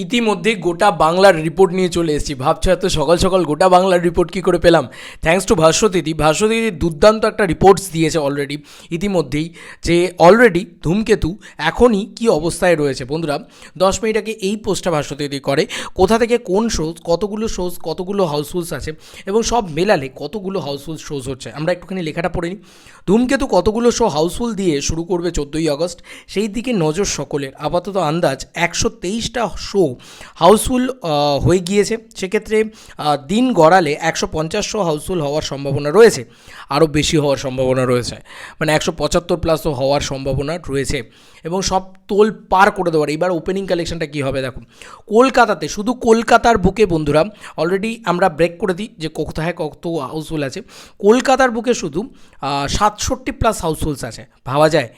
ইতিমধ্যে গোটা বাংলার রিপোর্ট নিয়ে চলে এসেছি। ভাবছ এত সকাল সকাল গোটা বাংলার রিপোর্ট কি করে পেলাম? থ্যাঙ্কস টু ভাস্বতীদি ভাস্বতীদি দুর্দান্ত একটা রিপোর্টস দিয়েছে অলরেডি ইতিমধ্যেই যে অলরেডি ধূমকেতু এখনই কি অবস্থায় রয়েছে? বন্ধুরা, দশ মিনিট আগে এই পোস্টটা ভাস্বতীদি করে। কোথা থেকে কোন শোজ কতগুলো শোজ কতগুলো হাউসফুলস আছে এবং সব মেলালে কতগুলো হাউসফুল শোজ হচ্ছে? আমরা একটুখানি লেখাটা পড়ে নিই। ধূমকেতু কতগুলো শো হাউসফুল দিয়ে শুরু করবে চোদ্দোই আগস্ট? সেই দিকে নজর সকলের। আপাতত আন্দাজ একশো তেইশটা শো হাউসফুল হয়ে গিয়েছে। সেক্ষেত্রে দিন গড়ালে একশো পঞ্চাশ শো হাউসফুল হওয়ার সম্ভাবনা রয়েছে। আরও বেশি হওয়ার সম্ভাবনা রয়েছে। মানে একশো পঁচাত্তর প্লাসও হওয়ার সম্ভাবনা রয়েছে। এবং সব তোল পার করে দেওয়ার এবার ওপেনিং কালেকশনটা কী হবে দেখো। কলকাতাতে, শুধু কলকাতার বুকে বন্ধুরা অলরেডি আমরা ব্রেক করে দিই যে কোথায় কত হাউসফুল আছে। কলকাতার বুকে শুধু সাতষট্টি প্লাস হাউসফুলস আছে। ভাবা যায়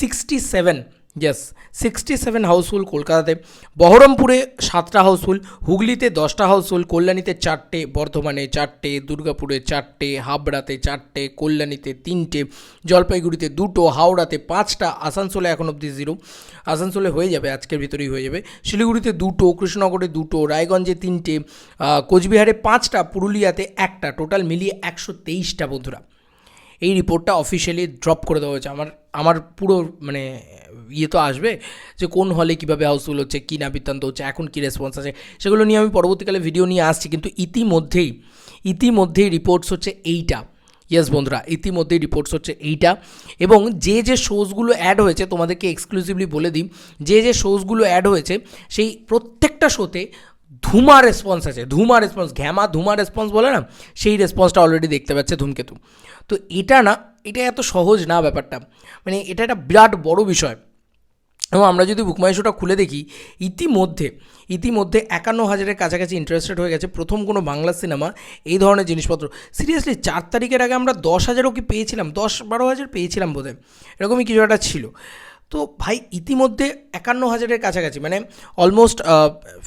sixty seven yes sixty seven houseful কলকাতাতে। বহরমপুরে সাতটা হাউসফুল হুগলিতে দশটা হাউসফুল কল্যাণীতে চারটে, বর্ধমানে চারটে, দুর্গাপুরে চারটে, হাবড়াতে চারটে, কল্যাণীতে তিনটে, জলপাইগুড়িতে দুটো, হাওড়াতে পাঁচটা, আসানসোলে এখন অবধি জিরো আসানসোলে হয়ে যাবে, আজকের ভিতরেই হয়ে যাবে। শিলিগুড়িতে দুটো, কৃষ্ণনগরে দুটো, রায়গঞ্জে তিনটে কোচবিহারে পাঁচটা, পুরুলিয়াতে একটা। টোটাল মিলিয়ে একশো তেইশটা বন্ধুরা। এই রিপোর্টটা অফিসিয়ালি ড্রপ করে দেওয়া হয়েছে। আমার আমার পুরো মানে ইয়ে তো আসবে যে কোন হলে কীভাবে হাউসফুল হচ্ছে, কী না বৃত্তান্ত হচ্ছে, এখন কী রেসপন্স আছে, সেগুলো নিয়ে আমি পরবর্তীকালে ভিডিও নিয়ে আসছি। কিন্তু ইতিমধ্যেই ইতিমধ্যেই রিপোর্টস হচ্ছে এইটা। ইয়েস বন্ধুরা, ইতিমধ্যেই রিপোর্টস হচ্ছে এইটা। এবং যে যে শোজগুলো অ্যাড হয়েছে, তোমাদেরকে এক্সক্লুসিভলি বলে দিই, যে যে শোজগুলো অ্যাড হয়েছে, সেই প্রত্যেকটা শোতে ধুমা রেসপন্স আছে, ধুমা রেসপন্স ঘ্যামা ধুমা রেসপন্স বলে না? সেই রেসপন্সটা অলরেডি দেখতে পাচ্ছে ধূমকেতু। তো এটা না, এটা এত সহজ না ব্যাপারটা। মানে এটা একটা বিরাট বড় বিষয়। এবং আমরা যদি বুকমাই শোটা খুলে দেখি, ইতিমধ্যে ইতিমধ্যে একান্ন হাজারের কাছাকাছি ইন্টারেস্টেড হয়ে গেছে প্রথম কোনো বাংলা সিনেমা এই ধরনের জিনিসপত্র। সিরিয়াসলি চার তারিখের আগে আমরা দশ হাজারও কি পেয়েছিলাম? দশ বারো হাজার পেয়েছিলাম বোধহয়। এরকমই কিছু একটা ছিল। তো ভাই, ইতিমধ্যে একান্ন হাজারের কাছাকাছি মানে almost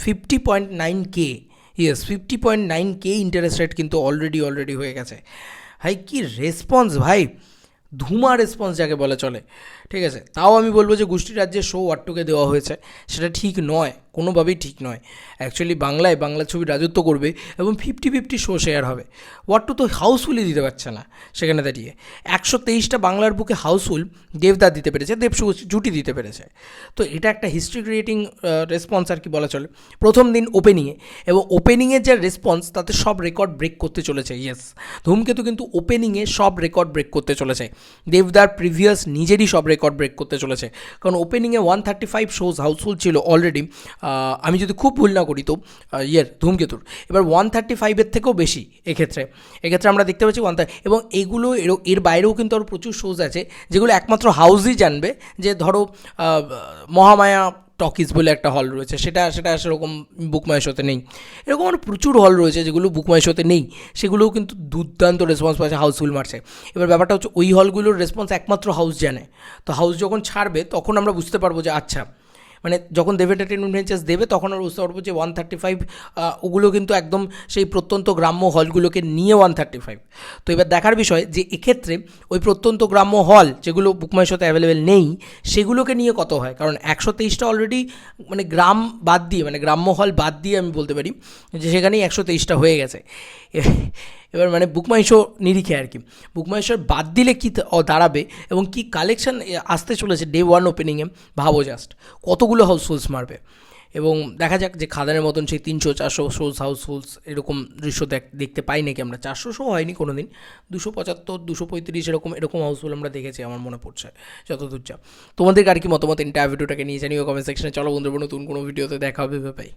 fifty point nine K yes fifty point nine K interest rate কিন্তু অলরেডি অলরেডি হয়ে গেছে। ভাই, কি রেসপন্স ভাই? ধুমা রেসপন্স যাকে বলে চলে। ঠিক আছে, তাও আমি বলব যে গোষ্ঠী রাজ্যে শো ওয়াট্টুকে দেওয়া হয়েছে, সেটা ঠিক নয়। কোনোভাবেই ঠিক নয়। অ্যাকচুয়ালি বাংলায় বাংলা ছবি রাজত্ব করবে এবং ফিফটি ফিফটি শো শেয়ার হবে। ওয়াট্টু তো হাউসফুলই দিতে পারছে না সেখানে দাঁড়িয়ে। একশো তেইশটা বাংলার বুকে হাউসফুল দেবদার দিতে পেরেছে দেব জুটি দিতে পেরেছে। তো এটা একটা হিস্ট্রি ক্রিয়েটিং রেসপন্স আর কি বলা চলে। প্রথম দিন ওপেনিংয়ে এবং ওপেনিংয়ের যে রেসপন্স তাতে সব রেকর্ড ব্রেক করতে চলেছে ইয়েস ধূমকেতু কিন্তু ওপেনিংয়ে সব রেকর্ড ব্রেক করতে চলেছে। দেবদার প্রিভিয়াস নিজেরই সব রেকর্ড ব্রেক করতে চলেছে। কারণ ওপেনিংয়ে one thirty five shows houseful ছিল অলরেডি আমি যদি খুব ভুল না করি তো ইয়ের, ধূমকেতুর। এবার ওয়ান থার্টি ফাইভের থেকেও বেশি এক্ষেত্রে। এক্ষেত্রে আমরা দেখতে পাচ্ছি ওয়ান এবং এগুলো এর বাইরেও কিন্তু আরও প্রচুর শোজ আছে, যেগুলো একমাত্র হাউসই জানবে যে ধরো মহামায়া টকিজ বলে একটা হল রয়েছে, সেটা সেটা সেরকম বুকমাই শোতে নেই। এরকম আরও প্রচুর হল রয়েছে যেগুলো বুকমাই শোতে নেই, সেগুলোও কিন্তু দুর্দান্ত রেসপন্স পাচ্ছে হাউসফুল মারছে এবার ব্যাপারটা হচ্ছে ওই হলগুলোর রেসপন্স একমাত্র হাউস জানে। তো হাউস যখন ছাড়বে, তখন আমরা বুঝতে পারব যে আচ্ছা মানে যখন দেব ভেঞ্চার্স দেবে, তখন পারব যে ওয়ান থার্টি ফাইভ ওগুলো কিন্তু একদম সেই প্রত্যন্ত গ্রাম্য হলগুলোকে নিয়ে ওয়ান থার্টি ফাইভ তো এবার দেখার বিষয় যে এক্ষেত্রে ওই প্রত্যন্ত গ্রাম্য হল যেগুলো বুকমাই শোতে অ্যাভেলেবেল নেই, সেগুলোকে নিয়ে কত হয়? কারণ একশো তেইশটা অলরেডি মানে গ্রাম বাদ দিয়ে মানে গ্রাম্য হল বাদ দিয়ে আমি বলতে পারি যে সেখানেই একশো তেইশটা হয়ে গেছে। এবার মানে বুকমাই শো নিরিখে আর কি বুকমাই শোর বাদ দিলে কী দাঁড়াবে এবং কি কালেকশন আসতে চলেছে ডে ওয়ান ওপেনিংয়ে ভাবো জাস্ট কতগুলো হাউসফুলস মারবে? এবং দেখা যাক যে খাদানের মতন সেই তিনশো, চারশো শোজ হাউসফুলস এরকম দৃশ্য দেখ- দেখতে পাই নাকি আমরা। চারশো শো হয়নি কোনো দিন দুশো পঁচাত্তর, দুশো পঁয়ত্রিশ এরকম এরকম হাউসফুল আমরা দেখেছি আমার মনে পড়ছে, যতদূর যা। তোমাদের আর কি মতামত? ইন্টার ভিডিওটাকে নিয়ে জানিও কমেন্ট সেকশনে চলো বন্ধুরা, নতুন কোনো ভিডিওতে দেখা হবে ভাই